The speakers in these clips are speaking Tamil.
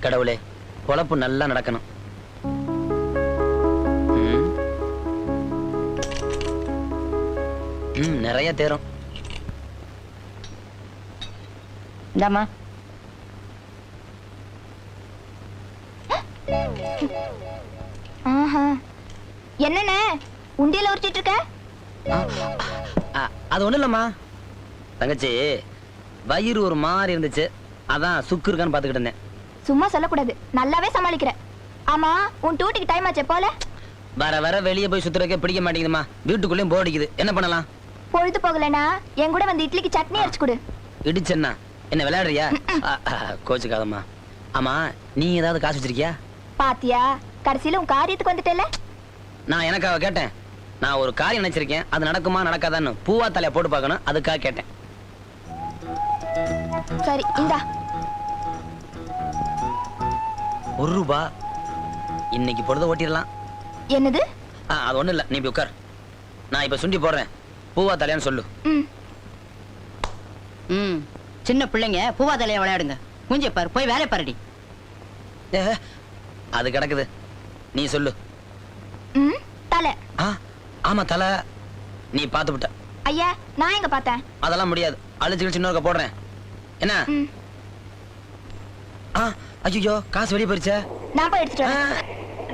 கடவுளே பொழப்பு நல்லா நடக்கணும். ம். நிறைய தேரும். இந்தாம்மா. ஆஹா. என்னண்ணே உண்டியல உரிச்சிட்டு இருக்க? அது ஒண்ணும் இல்லம்மா. தங்கச்சி வயிறு ஒரு மாதிரி இருந்துச்சு. அதான் சுக்கு இருக்கான்னு பாத்துக்கிட்டு இருந்தேன். சும்மா சொல்லக்கூடாது. நல்லாவே சமாளிக்கிற. ஆமா உன் டூட்டிக்கு டைம் ஆச்சே போல? வர வர வெளியே போய் சுத்துறதுக்கே பிடிக்க மாட்டேங்குதுமா வீட்டுக்குள்ளேயும் போர் அடிக்குது. என்ன பண்ணலாம்? பொழுது போகலனா என் கூட வந்து இட்லிக்கு சட்னி அரைச்சு கொடு. இடிச்சண்ணா என்ன விளையாடுறியா? கோச்சுக்காதம்மா. ஆமா நீ ஏதாவது காசு வச்சிருக்கியா? பாத்தியா கடைசியில உன் காரியத்துக்கு வந்துட்டல நான் எனக்காக கேட்டேன். நான் ஒரு காரியம் நினைச்சிருக்கேன். அது நடக்குமா நடக்காதான்னு பூவா தலைய போட்டு பார்க்கணும். அதுக்காக கேட்டேன். சரி இந்தா. ஒரு ரூபா. இன்னைக்கு பொழுத ஓட்டிடலாம். என்னது? ஆ, அது ஒண்ணும் இல்ல. நீ உட்கார். நான் இப்ப சுண்டி போடுறேன். பூவா தலையான்னு சொல்லு. ம். ம். சின்ன பிள்ளைங்க பூவா தலையா விளையாடுங்க. மூஞ்சி பாரு போய் வேலை பாருடி. ஏ, அது கிடக்குது. நீ சொல்லு. ம் தலை. ஆ ஆமா தலை. நீ பார்த்து விட்ட. ஐயா நான் எங்க பார்த்தேன்? அதெல்லாம் முடியாது. அழிச்சு கிழிச்சு இன்னொருக்க போடுறேன். என்ன? ம். ஆ ஐயோ காசு வெளியே போயிருச்சே. நான் போய் எடுத்துட்டு வரேன்.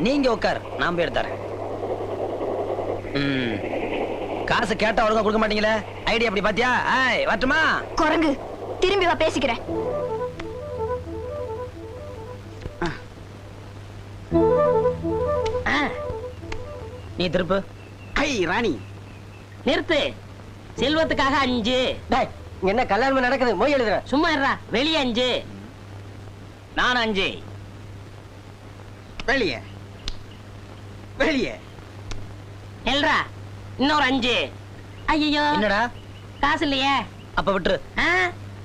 நீங்க உட்கார் நான் போய் எடுத்தாரேன் ம் காசு கேட்டா ஒழுங்கா கொடுக்க மாட்டீங்களே? ஐடியா அப்படி பாத்தியா? ஏய் வரட்டுமா? குரங்கு திரும்பி வா பேசிக்கிறேன். நீ திருப்பு. ஐ ராணி. நிறுத்து. செல்வத்துக்காக அஞ்சு. டேய் இங்க என்ன கல்யாணம் நடக்குது? மொய் எழுதுற. சும்மா இருடா வெளியே அஞ்சு. நான் அஞ்சு. வெளியே. வெளியே. எல்ரா இன்னொரு அஞ்சு. ஐயோ என்னடா? காசு இல்லையே. அப்ப விட்டுரு.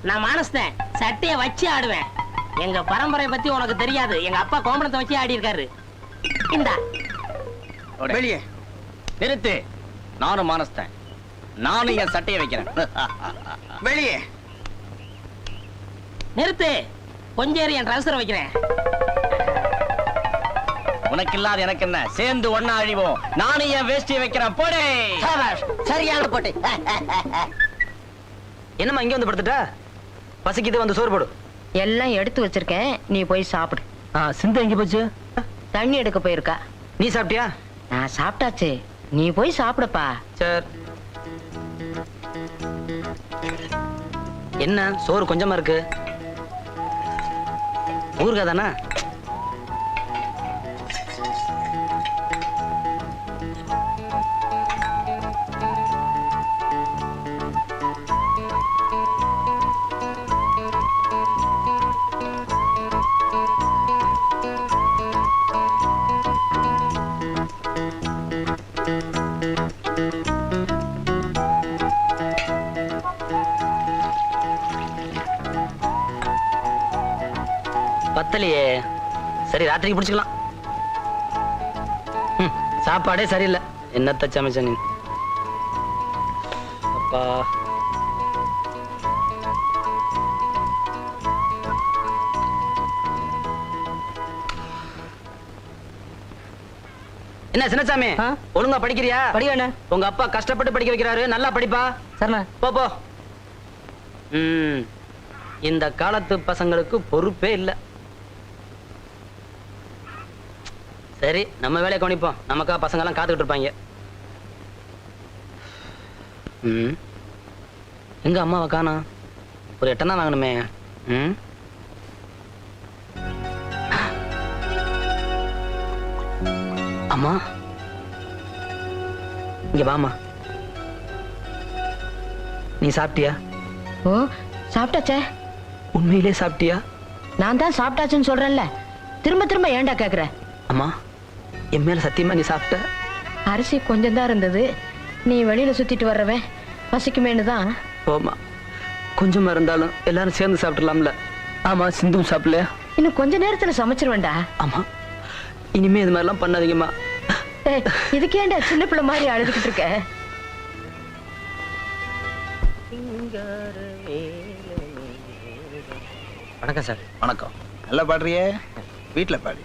நான் மானஸ்தேன் சட்டைய வச்சு ஆடுவேன். எங்க பரம்பரை பத்தி உனக்கு தெரியாது. எங்க அப்பா கோமணத்தை வச்சு ஆடி இருக்காரு இந்தா வெளியே. நிறுத்து. நானும் மானஸ்தேன் நானும் என் சட்டையை வைக்கிறேன். வெளியே. நிறுத்து. கொஞ்சேரி என் ட்ரௌசர் வைக்கிறேன். உனக்கு இல்லாத எனக்கு என்ன? சேர்ந்து ஒண்ணா அழிவோம். நானும் என் வேஷ்டியை வைக்கிறேன். போடே. சரியான போட்டு. என்னம்மா இங்க வந்து படுத்துட்ட? பசிக்குது வந்து சோறு போடு. எல்லாம் எடுத்து வச்சிருக்கேன். நீ போய் சாப்பிடு. ஆ சிந்து எங்க போச்சு? தண்ணி எடுக்க போயிருக்கா. நீ சாப்பிட்டியா? நான் சாப்பிட்டாச்சு. நீ போய் சாப்பிடுப்பா. சரி. என்ன? சோறு கொஞ்சமா இருக்கு. ஊருக்கா தானே? சரி ராத்திரிக்கு பிடிச்சிக்கலாம். ம், சாப்பாடே சரியில்லை. என்னத்த சமைச்ச நீ? அப்பா. என்ன சின்னசாமி? ஒழுங்கா படிக்கிறியா? படிக்கண்ணே உங்க அப்பா கஷ்டப்பட்டு படிக்க வைக்கிறாரு. நல்லா படிப்பா? சரிண்ணா. போ போ. ம். இந்த காலத்து பசங்களுக்கு பொறுப்பே இல்ல. சரி நம்ம வேலையை கவனிப்போம். நமக்கா பசங்க எல்லாம் காத்துக்கிட்டு இருப்பாங்க. ம். எங்க அம்மாவை காணோம் ஒரு எட்டனா வாங்கணுமே. ம். அம்மா? இங்க வாமா நீ சாப்பிட்டியா? ஓ சாப்பிட்டாச்சே. உண்மையிலே சாப்பிட்டியா? நான் தான் சாப்பிட்டாச்சுன்னு சொல்றேன்ல. திரும்ப திரும்ப ஏன்டா கேக்குற? அம்மா? என் மேல சத்தியமா நீ சாப்பிட்ட? அரிசி கொஞ்சம் தான் இருந்தது. நீ வெளியில சுத்திட்டு வர்றவன் பசிக்குமேனு தான். போமா கொஞ்சமா இருந்தாலும் எல்லாரும் சேர்ந்து சாப்பிடலாம்ல. ஆமா சிந்தும் சாப்பிடலையா? இன்னும் கொஞ்ச நேரத்துல சமைச்சிருவேன்டா. ஆமா. இனிமே இது மாதிரிலாம் பண்ணாதீங்கம்மா. ஏய், இதுக்கேண்டா சின்ன பிள்ளை மாதிரி அழுதுகிட்டு இருக்க? வணக்கம் சார். வணக்கம். நல்லா பாடுறியே? வீட்டுல பாடி.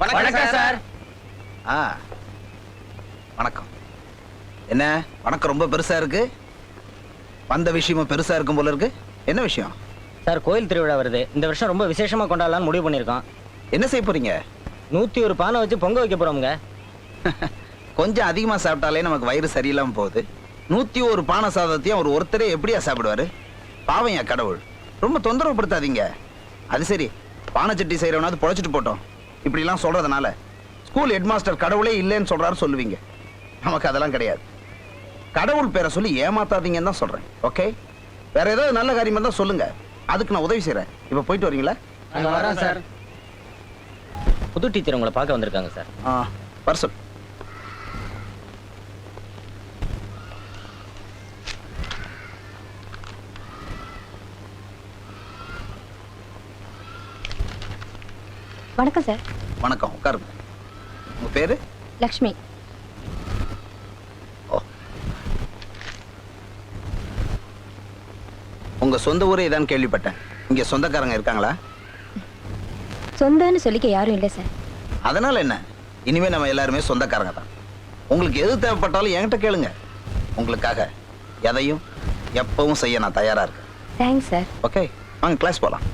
வணக்கம் சார். ஆ வணக்கம். என்ன? வணக்கம் ரொம்ப பெருசா இருக்கு? வந்த விஷயமும் பெருசா இருக்கும் போல இருக்கு. என்ன விஷயம்? சார் கோயில் திருவிழா வருது. இந்த வருஷம் ரொம்ப விசேஷமா கொண்டாடலாம்னு முடிவு பண்ணியிருக்கோம். என்ன செய்ய போறீங்க? நூத்தி ஒரு பானை வச்சு பொங்க வைக்க போறோம்ங்க. கொஞ்சம் அதிகமா சாப்பிட்டாலே நமக்கு வயிறு சரியில்லாம போகுது. நூத்தி ஒரு பானை சாதத்தையும் அவர் ஒருத்தரே எப்படியா சாப்பிடுவாரு? என் கடவுள். ரொம்ப தொந்தரவு படுத்தாதீங்க. அது சரி. பானை சட்டி செய்யறவனாவது பொழைச்சிட்டு போட்டோம். இப்படிலாம் சொல்றதுனால ஸ்கூல் ஹெட்மாஸ்டர் கடவுளே இல்லைன்னு சொல்றாரு சொல்லுவீங்க. நமக்கு அதெல்லாம் கிடையாது. கடவுள் பேரை சொல்லி ஏமாத்தாதீங்கன்னு தான் சொல்றேன். ஓகே வேற ஏதாவது நல்ல காரியமா தான் சொல்லுங்க. அதுக்கு நான் உதவி செய்றேன். இப்ப போயிட்டு வரீங்களா? சார். புது டீச்சர் உங்களை பார்க்க வந்திருக்காங்க சார். ஆ வர வணக்கம் சார் வணக்கம் உட்காருங்க. உங்க பேரு? லக்ஷ்மி. உங்க சொந்த ஊரே இதான் கேள்விப்பட்டேன். இங்க சொந்தக்காரங்க இருக்காங்களா? சொந்தன்னு சொல்லிக்க யாரும் இல்லை சார் அதனால என்ன? இனிமே நம்ம எல்லாருமே சொந்தக்காரங்க தான். உங்களுக்கு எது தேவைப்பட்டாலும் என்கிட்ட கேளுங்க. உங்களுக்காக எதையும் எப்பவும் செய்ய நான் தயாரா இருக்கேன். தேங்க்ஸ் சார் ஓகே வாங்க கிளாஸ் போலாம்.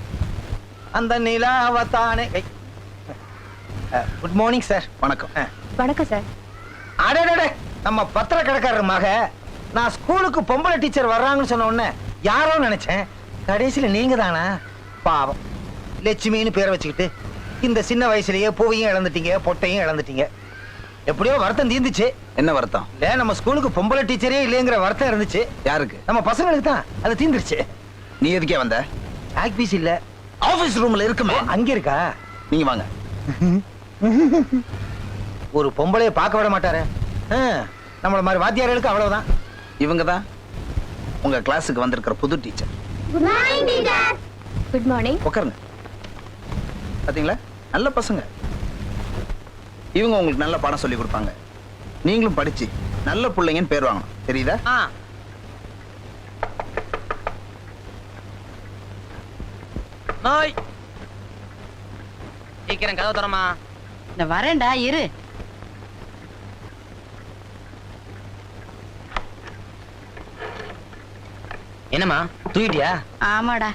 அந்த நிலாவத்தானே குட் மார்னிங் சார் வணக்கம். வணக்கம் சார் அடடடே நம்ம பத்திர கடைக்காரர் மக. நான் ஸ்கூலுக்கு பொம்பளை டீச்சர் வர்றாங்கன்னு சொன்ன உடனே யாரோ நினைச்சேன். கடைசியில நீங்க தானா பாவம். லட்சுமின்னு பேரை வச்சுக்கிட்டு இந்த சின்ன வயசுலயே பூவையும் இழந்துட்டீங்க பொட்டையும் இழந்துட்டீங்க. எப்படியோ வருத்தம் தீர்ந்துச்சு. என்ன வருத்தம்? இல்ல நம்ம ஸ்கூலுக்கு பொம்பளை டீச்சரே இல்லைங்கிற வருத்தம் இருந்துச்சு. யாருக்கு? நம்ம பசங்களுக்கு தான். அது தீர்ந்துருச்சு. நீ எதுக்கே வந்த? ஆக்பீஸ் இல்ல. ஆபீஸ் ரூம்ல இருக்குமே. அங்க இருக்கா? நீங்க வாங்க. ஒரு பொம்பளைய பார்க்க விட மாட்டாரு. நம்மள மாதிரி வாத்தியார்களுக்கு அவ்வளவுதான். இவங்க தான் உங்க கிளாஸுக்கு வந்திருக்கிற புது டீச்சர் குட் மார்னிங் உட்காருங்க பாத்தீங்களா? நல்ல பசங்க. இவங்க உங்களுக்கு நல்ல பாடம் சொல்லி கொடுப்பாங்க. நீங்களும் படிச்சு நல்ல பிள்ளைங்கன்னு பேர் வாங்கணும். தெரியுதா? சீக்கிரம் கதவு தரமா இந்த வரேன்டா இரு. என்னம்மா தூக்கிட்டியா? ஆமாடா.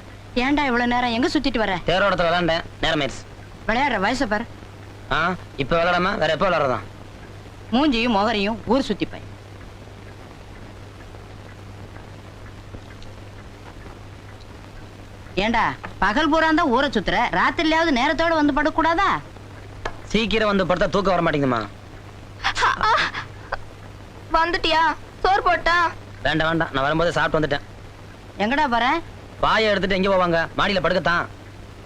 ஏன்டா இவ்வளவு நேரம் எங்க சுத்திட்டு வர? தேரோடத்துல விளாண்டேன். நேரம் ஆயிடுச்சு. விளையாடுற வயசை பாரு. ஆ இப்ப விளாடாம வேற எப்போ விளாடுறதான் மூஞ்சியும் முகரையும் ஊர் சுத்திப்பாய் ஏண்டா பகல் பூரா தான் ஊரை சுத்துற? ராத்திரிலயாவது நேரத்தோட வந்து படக்கூடாதா சீக்கிரம் வந்து படுத்தா தூக்கம் வர மாட்டேங்குதுமா வந்துட்டியா? சோறு போட்டா? வேண்டாம் வேண்டாம். நான் வரும்போது சாப்பிட்டு வந்துட்டேன். எங்கடா போற? பாயை எடுத்துட்டு எங்க போவாங்க? மாடியில படுக்கத்தான்.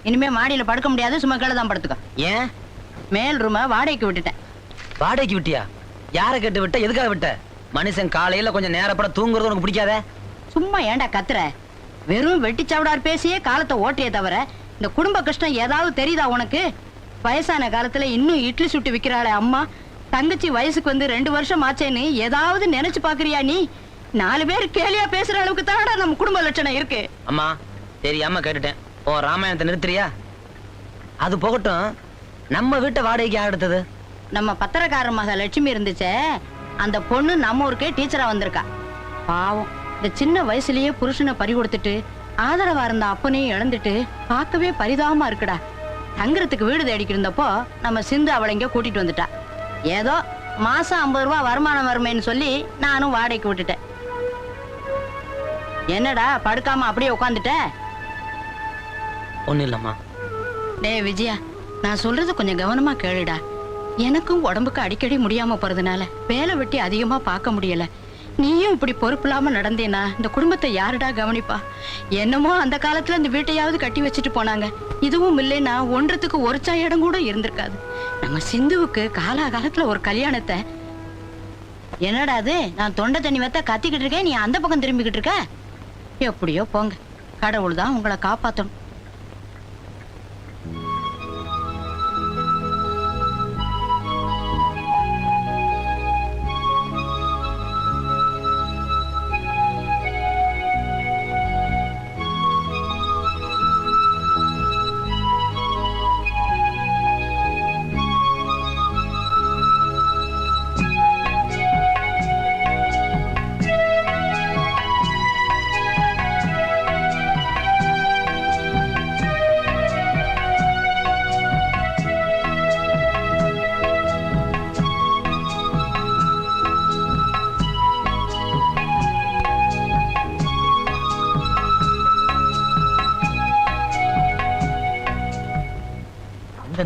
இனிமே மாடியில படுக்க முடியாது சும்மா கீழே தான் படுத்துக்க. ஏன்? மேல் ரூம வாடகைக்கு விட்டுட்டேன். வாடகைக்கு விட்டியா? யாரை கேட்டு விட்ட? எதுக்காக விட்ட? மனுஷன் காலையில கொஞ்சம் நேரப்பட தூங்குறது உனக்கு பிடிக்காதே? சும்மா ஏன்டா கத்துற? வெறும் வெட்டிச்சவடார் பேசியே காலத்தை ஓட்டியே தவிர இந்த குடும்ப கஷ்டம் ஏதாவது தெரியுதா உனக்கு? வயசான காலத்துல இன்னும் இட்லி சுட்டு விக்கிறாளே அம்மா. தங்கச்சி வயசுக்கு வந்து ரெண்டு வருஷம் ஆச்சேன்னு ஏதாவது நினைச்சு பாக்குறியா நீ? நாலு பேர் கேலியா பேசுற அளவுக்கு தானடா நம்ம குடும்ப லட்சணம் இருக்கு. அம்மா தெரியாம கேட்டுட்டேன். ஓ ராமாயணத்தை நிறுத்துறியா? அது போகட்டும். நம்ம வீட்டை வாடகைக்கு யார் எடுத்தது? நம்ம பத்திரக்கார மக லட்சுமி இருந்துச்சே. அந்த பொண்ணு நம்ம ஊருக்கே டீச்சரா வந்திருக்கா. பாவம் இந்த சின்ன வயசுலயே புருஷனை பறி கொடுத்துட்டு ஆதரவா இருந்த அப்பனையும் இழந்துட்டு பார்க்கவே பரிதாபமா இருக்குடா. தங்குறதுக்கு வீடு தேடிக்கிட்டு இருந்தப்போ நம்ம சிந்து அவளை இங்க கூட்டிட்டு வந்துட்டா. ஏதோ மாசம் ஐம்பது ரூபா வருமானம் வருமேன்னு சொல்லி நானும் வாடகைக்கு விட்டுட்டேன். என்னடா படுக்காம அப்படியே உட்காந்துட்ட ஒண்ணும் இல்லம்மா. டேய் விஜயா நான் சொல்றது கொஞ்சம் கவனமா கேளுடா. எனக்கும் உடம்புக்கு அடிக்கடி முடியாம போறதுனால வேலை வெட்டி அதிகமா பார்க்க முடியல. நீயும் இப்படி பொறுப்பில்லாம நடந்தேனா? இந்த குடும்பத்தை யாருடா கவனிப்பா? என்னமோ அந்த காலத்துல இந்த வீட்டையாவது கட்டி வச்சுட்டு போனாங்க. இதுவும் இல்லைன்னா ஒன்றத்துக்கு ஒரு சாய் இடம் கூட இருந்திருக்காது. நம்ம சிந்துவுக்கு காலாகாலத்துல ஒரு கல்யாணத்தை. என்னடா அது? நான் தொண்டை தண்ணி வைத்த கத்திக்கிட்டு இருக்கேன் நீ அந்த பக்கம் திரும்பிக்கிட்டு இருக்க? எப்படியோ போங்க. கடவுள் தான் உங்களை காப்பாத்தணும்.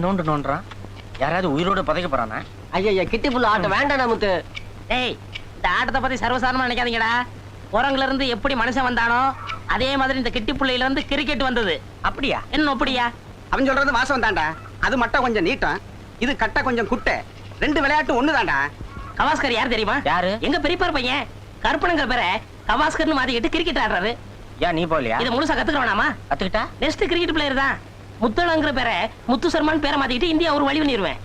நோண்டு நோண்டுறான் யாராவது உயிரோட புதைக்க போறானா? ஐயா கிட்டி புள்ள ஆட்டம் வேண்டாம் நமக்கு டேய் இந்த ஆட்டத்தை பத்தி சர்வசாதாரணமா நினைக்காதீங்கடா. குரங்குல இருந்து எப்படி மனுஷன் வந்தானோ அதே மாதிரி இந்த கிட்டி புள்ளையில இருந்து கிரிக்கெட் வந்தது. அப்படியா? என்ன அப்படியா? அவன் சொல்றது வாசம் தான்டா. அது மட்டும் கொஞ்சம் நீட்டம். இது கட்ட கொஞ்சம் குட்டை. ரெண்டு விளையாட்டு ஒண்ணு தான்டா கவாஸ்கர் யார் தெரியுமா? யாரு? எங்க பெரியப்பார் பையன். கருப்பனுங்கிற பேரை கவாஸ்கர்னு மாத்திக்கிட்டு கிரிக்கெட் ஆடுறாரு. ஏன் நீ போகலையா? இதை முழுசா கத்துக்க வேணாமா கத்துக்கிட்டா? நெக்ஸ்ட் கிரிக்கெட் பிளேயர் தான். முத்தளங்கிற பேரை முத்து சர்மான் பேரை மாத்திக்கிட்டு இந்தியா ஒரு வழி பண்ணிடுவேன்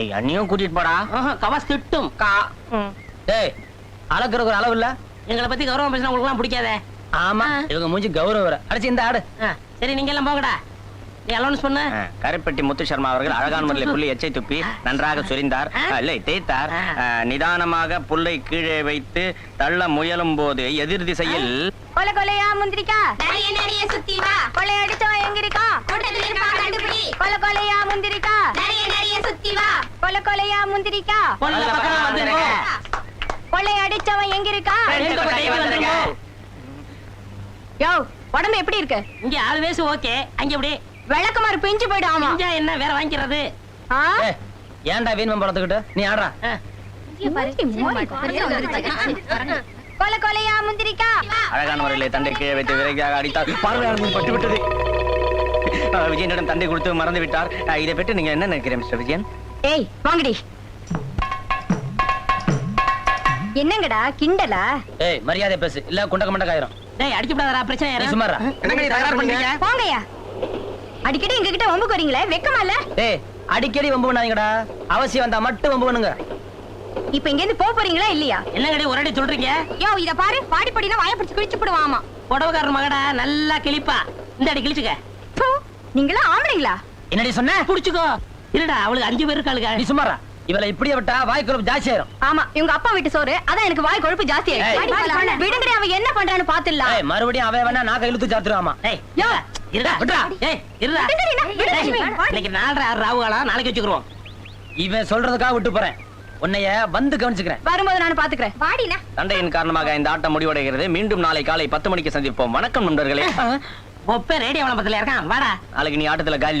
ஏய் அண்ணியும் கூட்டிட்டு போடா. கவாஸ் திட்டும். கா. டேய் அளக்குறதுக்கு ஒரு அளவு இல்ல? எங்களை பத்தி கௌரவம் பேசினா உங்களுக்கு எல்லாம் பிடிக்காதே? ஆமா இவங்க மூஞ்சி கௌரவம் அடிச்சு இந்த ஆடு. சரி நீங்க எல்லாம் போங்கடா. பண்ணு. கருப்பட்டி முத்து சர்மா அவர்கள் அழகான முறையில் புள்ளி எச்சை துப்பி நன்றாக சொரிந்தார். இல்லை தேய்த்தார். நிதானமாக புல்லை கீழே வைத்து தள்ள முயலும் போது எதிர் திசையில் கொலை கொலையா முந்திரிக்கா? நிறைய நிறைய சுத்தி வா. கொலை அடிச்சவன் எங்க இருக்கா? கண்டுபிடி. கொலை கொலையா முந்திரிக்கா? நிறைய நிறைய சுத்தி வா. கொலை கொலையா முந்திரிக்கா? கொலை அடிச்சவன் எங்க இருக்கா? யோ உடம்பு எப்படி இருக்கு? இங்க ஆள் வேசு ஓகே அங்க எப்படி? விளக்குமாறு பிஞ்சு போயிடும் ஆமா. இங்க என்ன வேற வாங்கிக்கிறது? ஏன்டா வீண்மம் பழத்துக்கிட்டு? நீ ஆடுறா. கொலை கொலையா முந்திரிக்கா? அழகான முறையில் தண்டை கீழே வைத்து விரைவாக அடித்தார். பார்வையாளர்கள் பட்டு விட்டது. ஆ, விஜயனிடம் தண்டை கொடுத்து மறந்து விட்டார். இதை பற்றி நீங்க என்ன நினைக்கிறீங்க மிஸ்டர் விஜயன்? ஏய் வாங்கடி. என்னங்கடா கிண்டலா? ஏய் மரியாதை பேசு. இல்ல குண்டக்க மண்டக்க ஆயிரும். டேய் அடிச்சு விடாதடா பிரச்சனை யாரும் சும்மாரா என்னங்க நீ தகராறு பண்றீங்க போங்கய்யா அடிக்கடி எங்க கிட்ட வம்புக்கு வரீங்களே வெக்கமா இல்ல? ஏய் அடிக்கடி வம்பு பண்ணாதீங்கடா. அவசியம் வந்தா மட்டும் வம்பு பண்ணுங்க. இப்ப இங்க இருந்து போக போறீங்களா இல்லையா? என்னங்கடி ஒரு அடி சொல்றீங்க? யோ இத பாரு பாடி படினா வாய பிடிச்சு கிழிச்சு போடுவாமா. புடவைக்காரர் மகடா நல்லா கிழிப்பா. இந்த அடி கிழிச்சுக்க. நீங்களா ஆம்பளைங்களா? என்னடி சொன்ன? புடிச்சுக்கோ. இருடா அவளுக்கு அஞ்சு பேர் இருக்காளுங்க. நீ சும்மாரா இவளை இப்படியே விட்டா வாய் குழப்பு ஜாஸ்தி ஆயிரும். ஆமா இவங்க அப்பா வீட்டு சோறு அதான் எனக்கு வாய் கொழுப்பு ஜாஸ்தி. ஆயிடுச்சு. விடுங்கடி அவன் என்ன பண்றான்னு பாத்துடலாம். மறுபடியும் அவன் வேணா நாக்க இழுத்து சாத்துருவாமா. நாளைக்கு வச்சுக்கிறோம் இவன் சொல்றதுக்காக விட்டு போறேன். உன்னைய வந்து கவனிச்சுக்கிறேன். வரும்போது நான் பாத்துக்கிறேன். வாடினா. தண்டையின் காரணமாக இந்த ஆட்டம் முடிவடைகிறது. மீண்டும் நாளை காலை பத்து மணிக்கு சந்திப்போம். வணக்கம் நண்பர்களே. ஒப்ப ரேடியோ விளம்பரத்துல இருக்கான் வாடா. நாளைக்கு நீ ஆட்டத்துல காலி.